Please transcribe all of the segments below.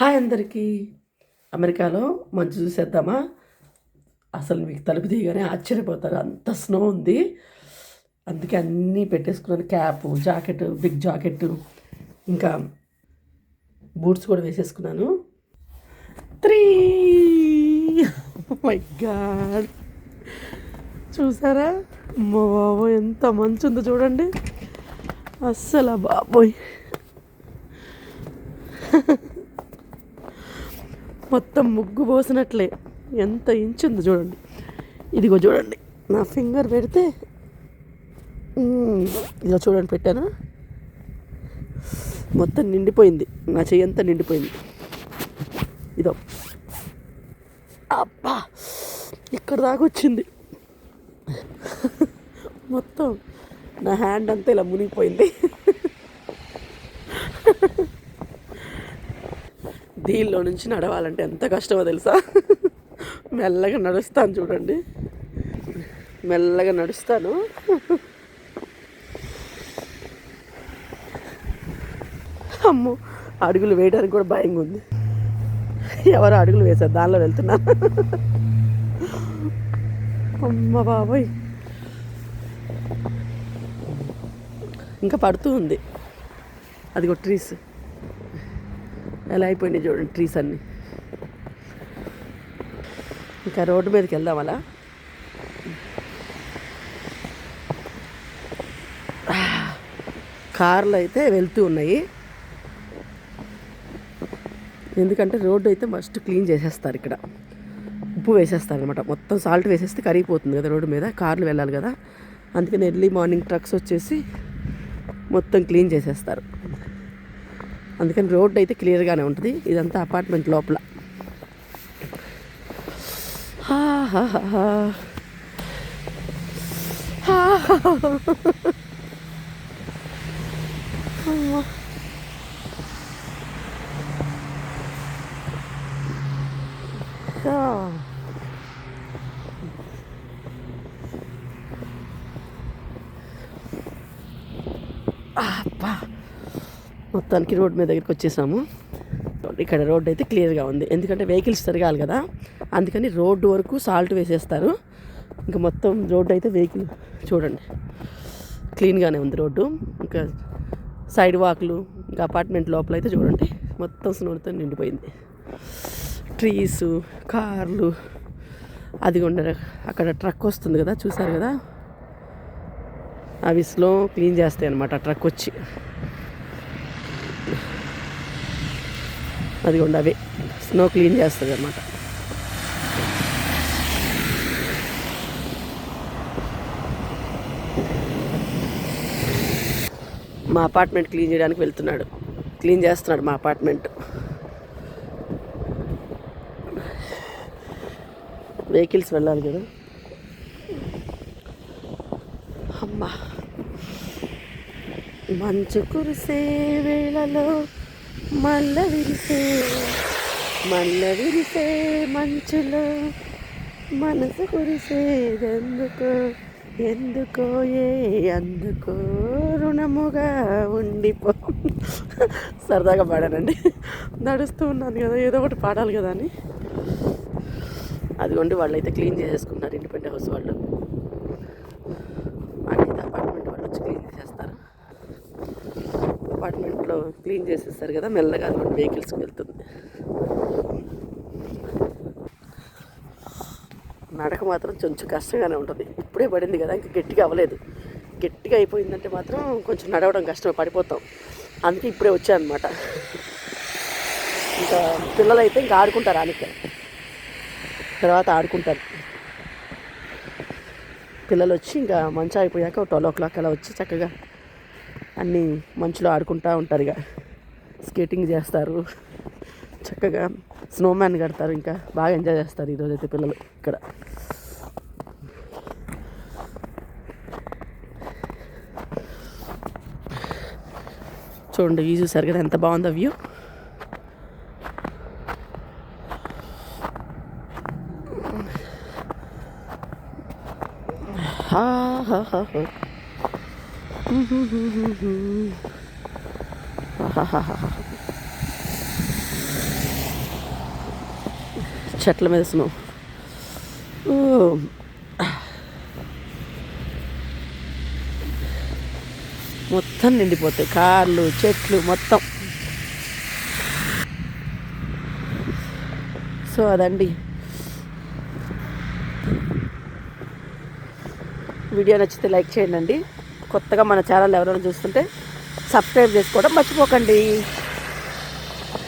Hi అందరికీ. అమెరికాలో మంచు చూసేద్దామా? అసలు మీకు తలుపు తీయగానే ఆశ్చర్యపోతారు. అంత స్నో ఉంది. అందుకే అన్నీ పెట్టేసుకున్నాను. క్యాప్ జాకెట్ బిగ్ జాకెట్ ఇంకా బూట్స్ కూడా వేసేసుకున్నాను. త్రీ! My god! చూసారా? అమ్మో బాబోయ్ ఎంత మంచు ఉందో చూడండి. అస్సలు బాబోయ్. మొత్తం ముగ్గు పోసినట్లే. ఎంత ఇంచుంది చూడండి. ఇదిగో చూడండి. నా ఫింగర్ పెడితే ఇదిగో చూడండి పెట్టాను? మొత్తం నిండిపోయింది. నా చెయ్యి అంతా నిండిపోయింది. ఇదో. అబ్బా! ఇక్కడ దాకా వచ్చింది. మొత్తం నా హ్యాండ్ అంతా ఇలా మునిగిపోయింది. దీనిలో నుంచి నడవాలంటే ఎంత కష్టమో తెలుసా? మెల్లగా నడుస్తాను చూడండి. మెల్లగా నడుస్తాను. అమ్మో అడుగులు వేయడానికి కూడా భయంగా ఉంది. ఎవరు అడుగులు వేశారు? దానిలో వెళ్తున్నా అమ్మ బాబోయ్. ఇంకా పడుతూ ఉంది. అదిగో ట్రీస్ ఎలా అయిపోయినాయి చూడండి ట్రీస్ అన్నీ. ఇంకా రోడ్డు మీదకి వెళ్దాం అలా. కార్లు అయితే వెళ్తూ ఉన్నాయి. ఎందుకంటే రోడ్డు అయితే ఫస్ట్ క్లీన్ చేసేస్తారు ఇక్కడ. ఉప్పు వేసేస్తారు అనమాట మొత్తం సాల్ట్ వేసేస్తే కరిగిపోతుంది కదా రోడ్డు మీద. కార్లు వెళ్ళాలి కదా. అందుకని ఎర్లీ మార్నింగ్ ట్రక్స్ వచ్చేసి మొత్తం క్లీన్ చేసేస్తారు. అందుకని రోడ్డు అయితే క్లియర్గానే ఉంటుంది ఇదంతా అపార్ట్మెంట్ లోపల హా, హా, హా, హా. హా, అమ్మా. ఆ. అబ్బా మొత్తానికి రోడ్ మీద దగ్గరికి వచ్చేసాము. ఇక్కడ రోడ్ అయితే క్లియర్గా ఉంది. ఎందుకంటే వెహికల్స్ తిరగాలి కదా. అందుకని రోడ్డు వరకు సాల్ట్ వేసేస్తారు. ఇంకా మొత్తం రోడ్డు అయితే వెహికల్ చూడండి. క్లీన్గానే ఉంది రోడ్డు. ఇంకా సైడ్ వాక్లు ఇంకా అపార్ట్మెంట్ లోపల అయితే చూడండి. మొత్తం స్నోతో నిండిపోయింది. ట్రీస్ కార్లు. అది అక్కడ ట్రక్ వస్తుంది కదా చూసారు కదా? అవి స్లో క్లీన్ చేస్తాయి అనమాట ట్రక్ వచ్చి. అదిగోండి అవి. స్నో క్లీన్ చేస్తుంది అనమాట మా అపార్ట్మెంట్ క్లీన్ చేయడానికి వెళ్తున్నాడు. క్లీన్ చేస్తున్నాడు మా అపార్ట్మెంట్. వెహికల్స్ వెళ్ళాలి కదా అమ్మా మంచు కురిసే వేళలో మల్ల విరిసే మల్ల విరిసే మంచులో మనసు కురిసేదెందుకో ఎందుకో ఏ అందుకో రుణముగా ఉండిపో. సరదాగా పాడానండి. నడుస్తూ ఉన్నాను కదా ఏదో ఒకటి పాడాలి కదా అని. అదిగోండి వాళ్ళు అయితే క్లీన్ చేసేసుకున్నారు ఇండిపెండెంట్ హౌస్ వాళ్ళు మాకైతే అపార్ట్మెంట్ వాళ్ళు వచ్చి క్లీన్ చేసేస్తారు అపార్ట్మెంట్లో క్లీన్ చేసేస్తారు కదా మెల్లగా అనమాట వెహికల్స్కి వెళ్తుంది. నడక మాత్రం కొంచెం కష్టంగానే ఉంటుంది. ఇప్పుడే పడింది కదా ఇంకా గట్టిగా అవ్వలేదు. గట్టిగా అయిపోయిందంటే మాత్రం కొంచెం నడవడం కష్టం పడిపోతాం. అందుకే ఇప్పుడే వచ్చానమాట ఇంకా పిల్లలు అయితే ఇంకా ఆడుకుంటారు ఆనిక. తర్వాత ఆడుకుంటారు. పిల్లలు వచ్చి ఇంకా మంచి అయిపోయాక ట్వెల్వ్ ఓ క్లాక్ అలా వచ్చి చక్కగా అన్నీ మంచులో ఆడుకుంటూ ఉంటారు ఇక స్కేటింగ్ చేస్తారు. చక్కగా స్నోమ్యాన్ కడతారు ఇంకా. బాగా ఎంజాయ్ చేస్తారు ఈరోజు అయితే పిల్లలు ఇక్కడ. చూడండి వ్యూ చూసారు కదా ఎంత బాగుందో వ్యూ హా హా హా హా చెట్ల మీద స్నో మొత్తం నిండిపోతాయి. కార్లు చెట్లు మొత్తం. సో అదండి. వీడియో నచ్చితే లైక్ చేయండి కొత్తగా మన ఛానల్ ఎవరైనా చూస్తుంటే సబ్స్క్రైబ్ చేసుకోవడం మర్చిపోకండి.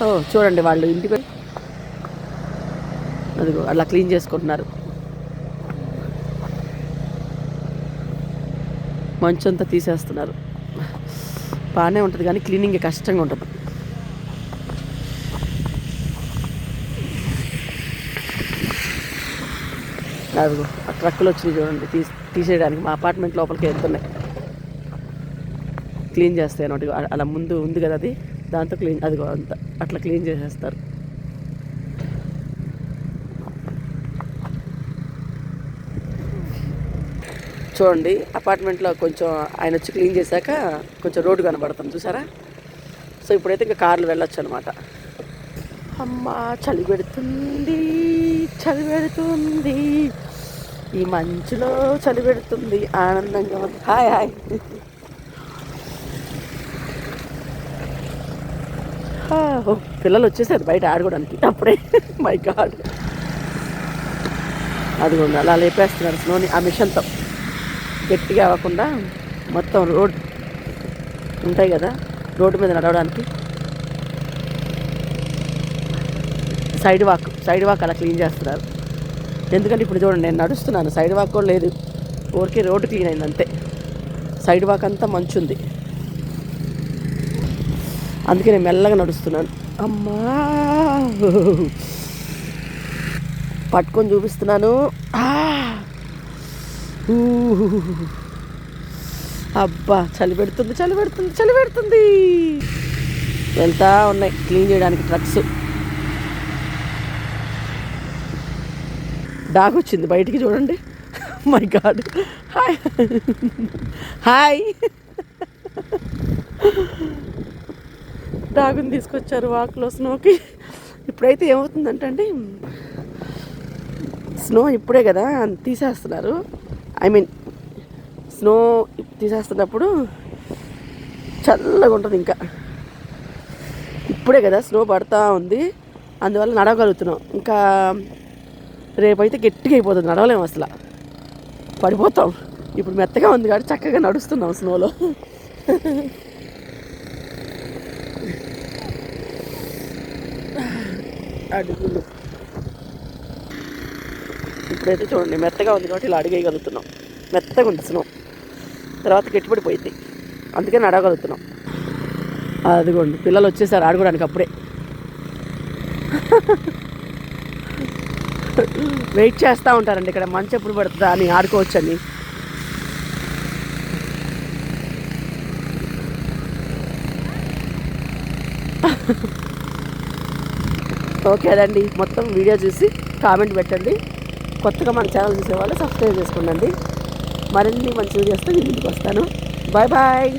ఓ చూడండి వాళ్ళు ఇంటికి అదిగో అలా క్లీన్ చేసుకుంటున్నారు. మంచంతా తీసేస్తున్నారు. బాగానే ఉంటుంది కానీ క్లీనింగ్ కష్టంగా ఉంటుంది. అదిగో ఆ ట్రక్కులు వచ్చినాయి చూడండి తీసి తీసేయడానికి మా అపార్ట్మెంట్ లోపలికి వెళ్తున్నాయి. క్లీన్ చేస్తాయి అన్నట్టు అలా ముందు ఉంది కదా అది దాంతో క్లీన్ అదిగో అంత అట్లా క్లీన్ చేసేస్తారు. చూడండి అపార్ట్మెంట్లో కొంచెం ఆయన వచ్చి క్లీన్ చేశాక కొంచెం రోడ్డు కనబడుతుంది చూసారా? సో ఇప్పుడైతే ఇంకా కార్లు వెళ్ళొచ్చు అనమాట అమ్మా చలి పెడుతుంది చలి పెడుతుంది. ఈ మంచులో చలి పెడుతుంది ఆనందంగా ఉంది. హాయ్ హాయ్ ఓ, పిల్లలు వచ్చేసారు బయట ఆడుకోవడానికి. అప్పుడే మై గాడ్ అదిగోండి అలా లేపేస్తున్నారు స్నోని ఆ మిషన్తో. గట్టిగా అవ్వకుండా మొత్తం రోడ్ ఉంటాయి కదా రోడ్డు మీద నడవడానికి. సైడ్ వాక్ సైడ్ వాక్ అలా క్లీన్ చేస్తున్నారు. ఎందుకంటే ఇప్పుడు చూడండి నేను నడుస్తున్నాను సైడ్ వాక్ కూడా లేదు. ఊరికే రోడ్డు క్లీన్ అయింది అంతే. సైడ్ వాక్ అంతా మంచుంది. అందుకే నేను మెల్లగా నడుస్తున్నాను. అమ్మా! పట్టుకొని చూపిస్తున్నాను. అబ్బా! చలి పెడుతుంది చలి పెడుతుంది చలి పెడుతుంది. వెళ్తా ఉన్నాయి. క్లీన్ చేయడానికి ట్రక్స్. డాగ్ వచ్చింది. బయటికి చూడండి. My god. హాయ్. హాయ్. డాగుని తీసుకొచ్చారు వాక్లో స్నోకి. ఇప్పుడైతే ఏమవుతుందంటే అండి స్నో ఇప్పుడే కదా తీసేస్తున్నారు. ఐ మీన్ స్నో తీసేస్తున్నప్పుడు చల్లగా ఉంటుంది ఇంకా. ఇప్పుడే కదా స్నో పడతా ఉంది. అందువల్ల నడవగలుగుతున్నాం. ఇంకా రేపైతే గట్టిగా అయిపోతుంది. నడవలేము అసలు. పడిపోతాం. ఇప్పుడు మెత్తగా ఉంది కాబట్టి చక్కగా నడుస్తున్నాం స్నోలో. అడుగులు. ఇప్పుడైతే చూడండి మెత్తగా ఉంది కాబట్టి ఇలా అడిగేయగలుగుతున్నాం. మెత్తగా ఉంది స్నో. తర్వాత గట్టిపడిపోయింది. అందుకని అడగలుగుతున్నాం అదిగోండి పిల్లలు వచ్చేసారు ఆడుకోవడానికి అప్పుడే. వెయిట్ చేస్తూ ఉంటారండి ఇక్కడ. మంచి ఎప్పుడు పడుతుందా అని ఆడుకోవచ్చని. Ha అదండి మొత్తం వీడియో చూసి కామెంట్ పెట్టండి. కొత్తగా మన ఛానల్ చూసేవాళ్ళు సబ్స్క్రైబ్ చేసుకోండి. మరిన్ని మంచి వీడియోస్తో నేను ఇంటికి వస్తాను. Bye bye.